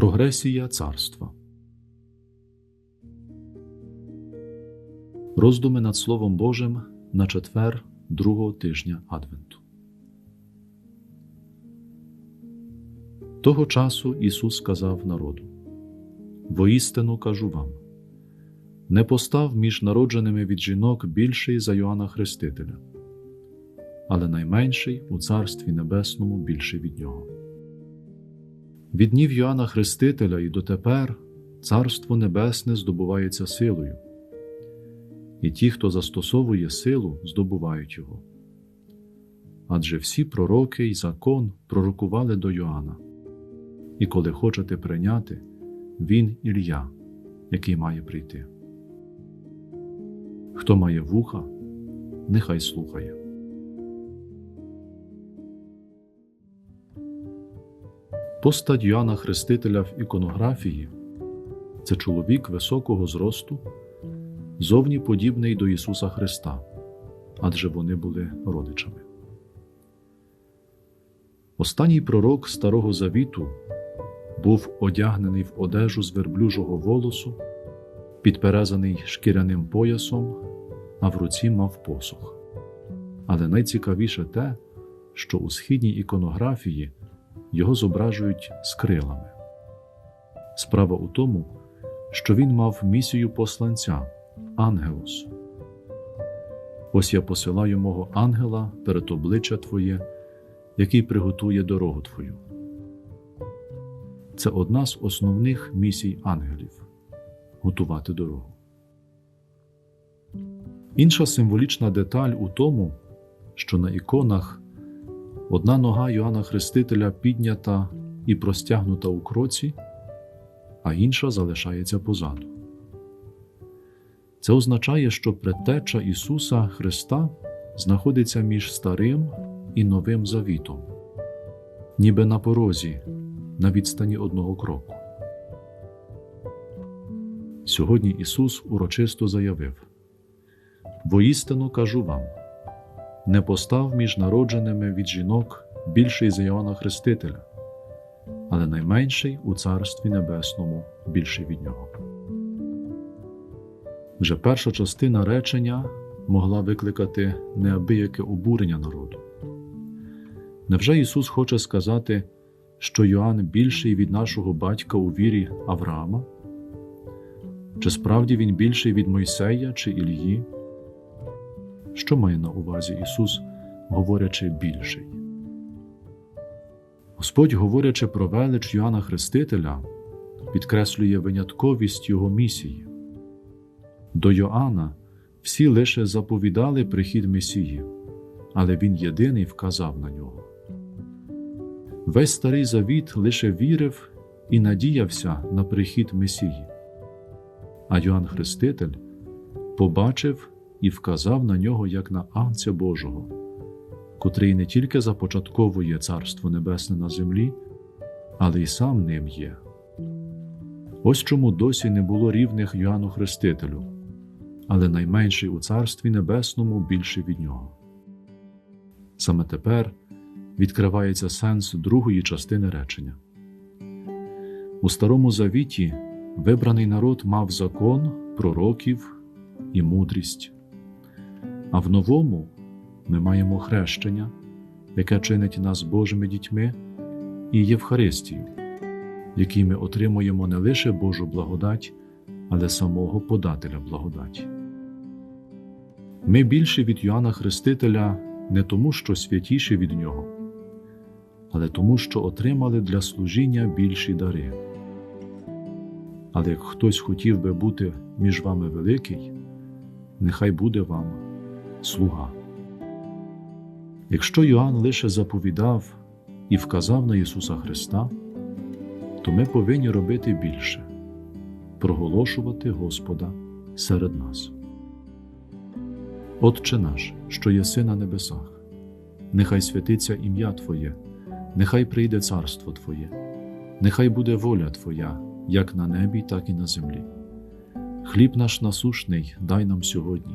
Прогресія царства. Роздуми над Словом Божим на четвер другого тижня Адвенту. Того часу Ісус сказав народу: Воістину кажу вам: не постав між народженими від жінок більший за Йоанна Хрестителя, але найменший у Царстві Небесному більший від нього. Від днів Йоанна Хрестителя і дотепер Царство Небесне здобувається силою, і ті, хто застосовує силу, здобувають його. Адже всі пророки й закон пророкували до Йоанна, і коли хочете прийняти, він Ілля, який має прийти. Хто має вуха, нехай слухає. Постать Йоанна Хрестителя в іконографії це чоловік високого зросту, зовні подібний до Ісуса Христа, адже вони були родичами. Останній пророк Старого Завіту був одягнений в одежу з верблюжого волосу, підперезаний шкіряним поясом, а в руці мав посох. Але найцікавіше те, що у східній іконографії його зображують з крилами. Справа у тому, що він мав місію посланця Ангелос. Ось я посилаю мого ангела перед обличчя Твоє, який приготує дорогу Твою. Це одна з основних місій ангелів готувати дорогу. Інша символічна деталь у тому, що на іконах одна нога Йоанна Хрестителя піднята і простягнута у кроці, а інша залишається позаду. Це означає, що предтеча Ісуса Христа знаходиться між Старим і Новим Завітом, ніби на порозі, на відстані одного кроку. Сьогодні Ісус урочисто заявив: Воістину кажу вам не постав між народженими від жінок більший за Іоанна Хрестителя, але найменший у Царстві Небесному більший від нього. Вже перша частина речення могла викликати неабияке обурення народу. Невже Ісус хоче сказати, що Йоанн більший від нашого батька у вірі Авраама? Чи справді він більший від Мойсея чи Ільї? Що має на увазі Ісус, говорячи більший? Господь, говорячи про велич Йоанна Хрестителя, підкреслює винятковість Його місії. До Йоанна всі лише заповідали прихід Месії, але Він єдиний вказав на нього. Весь старий завіт лише вірив і надіявся на прихід Месії, а Йоанн Хреститель побачив і вказав на нього як на Агнця Божого, котрий не тільки започатковує Царство Небесне на землі, але й сам ним є. Ось чому досі не було рівних Йоанну Хрестителю, але найменший у Царстві Небесному більший від нього. Саме тепер відкривається сенс другої частини речення. У Старому Завіті вибраний народ мав закон, пророків і мудрість. А в новому ми маємо хрещення, яке чинить нас Божими дітьми, і Євхаристію, якій ми отримуємо не лише Божу благодать, але самого подателя благодаті. Ми більші від Йоанна Хрестителя не тому, що святіші від Нього, але тому, що отримали для служіння більші дари. Але як хтось хотів би бути між вами великий, нехай буде вам слуга. Якщо Йоанн лише заповідав і вказав на Ісуса Христа, то ми повинні робити більше проголошувати Господа серед нас. Отче наш, що єси на небесах, нехай святиться ім'я Твоє, нехай прийде царство Твоє, нехай буде воля Твоя, як на небі, так і на землі. Хліб наш насушний дай нам сьогодні